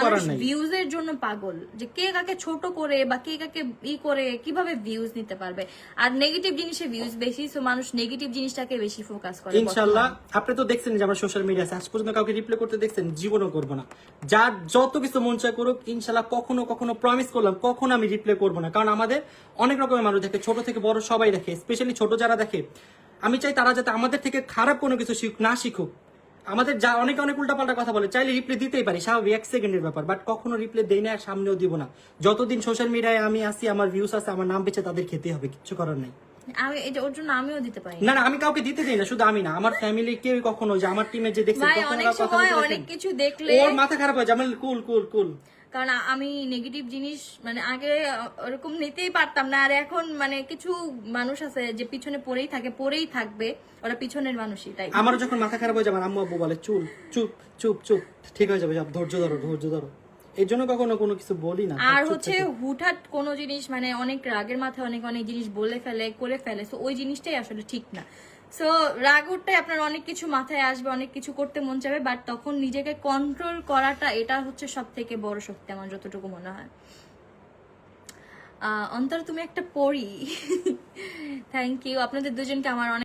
করার নাই। ভিউজ এর জন্য পাগল যে কে কাকে ছোট করে বা কে কাকে ই করে কীভাবে ভিউজ নিতে পারবে? আর নেগেটিভ জিনিসে ভিউজ বেশি সো মানুষ নেগেটিভ জিনিসটাকে বেশি ফোকাস করে আপনি তো দেখছেন যে আমরা সোশ্যাল মিডিয়া আজ পর্যন্ত কাউকে রিপ্লাই করতে দেখছেন জীবনও করব না। যার যত কিছু মন চায় করুক ইনশাল্লাহ কখনো কখনো প্রমিস করলাম কখনো আমি রিপ্লাই করব না। কারণ আমাদের অনেক রকমের মানুষ দেখে ছোট থেকে বড় সবাই দেখে স্পেশালি ছোট যারা দেখে আমি চাই তারা যাতে আমাদের থেকে খারাপ কোনো কিছু শিখ না শিখুক। আমাদের যা অনেকে অনেক উল্টাপাল্টা কথা বলে চাইলে রিপ্লাই দিতেই পারি স্বাভাবিক এক সেকেন্ডের ব্যাপার বাট কখনো রিপ্লাই দেই না সামনেও দিব না। যতদিন সোশ্যাল মিডিয়ায় আমি আসি আমার ভিউস আছে আমার নাম বেঁচে তাদের খেতে হবে কিছু করার নাই। আমি এই ওর জন্য আমিও দিতে পারি না। না না আমি কাউকে দিতে দিই না শুধু আমি না আমার ফ্যামিলি কেউ কখনো যে আমার টিমে যে দেখছে অনেক সময় অনেক কিছু দেখলে ওর মাথা খারাপ হয় জামাল কুল কুল কুল। কারণ আমি নেগেটিভ জিনিস মানে আগে ওরকম নিতেই পারতাম না। আর এখন মানে কিছু মানুষ আছে যে পিছনে পড়েই থাকে, পড়েই থাকবে। ওরা পিছনের মানুষই, তাই আমার যখন মাথা খারাপ হয়ে যাবে আম্মু আব্বু বলে চুল চুপ চুপ চুপ, ঠিক হয়ে যাবে ধৈর্য ধরো ধৈর্য ধরো। জন্য কখনো কোনো কিছু বলি না। আর হচ্ছে। হুটহাট কোনো জিনিস মানে অনেক রাগের মাথায় অনেক অনেক জিনিস বলে ফেলে করে ফেলে তো ওই জিনিসটাই আসলে ঠিক না। সো রাগ উঠতে আপনার অনেক কিছু মাথায় আসবে অনেক কিছু করতে মন চাবে বাট তখন নিজেকে কন্ট্রোল করাটা এটা হচ্ছে সব থেকে বড় শক্তি আমার যতটুকু মনে হয়। আহ, অন্তর তুমি একটা পড়ি থ্যাংক ইউ আপনাদের দুজনকে আমার অনেক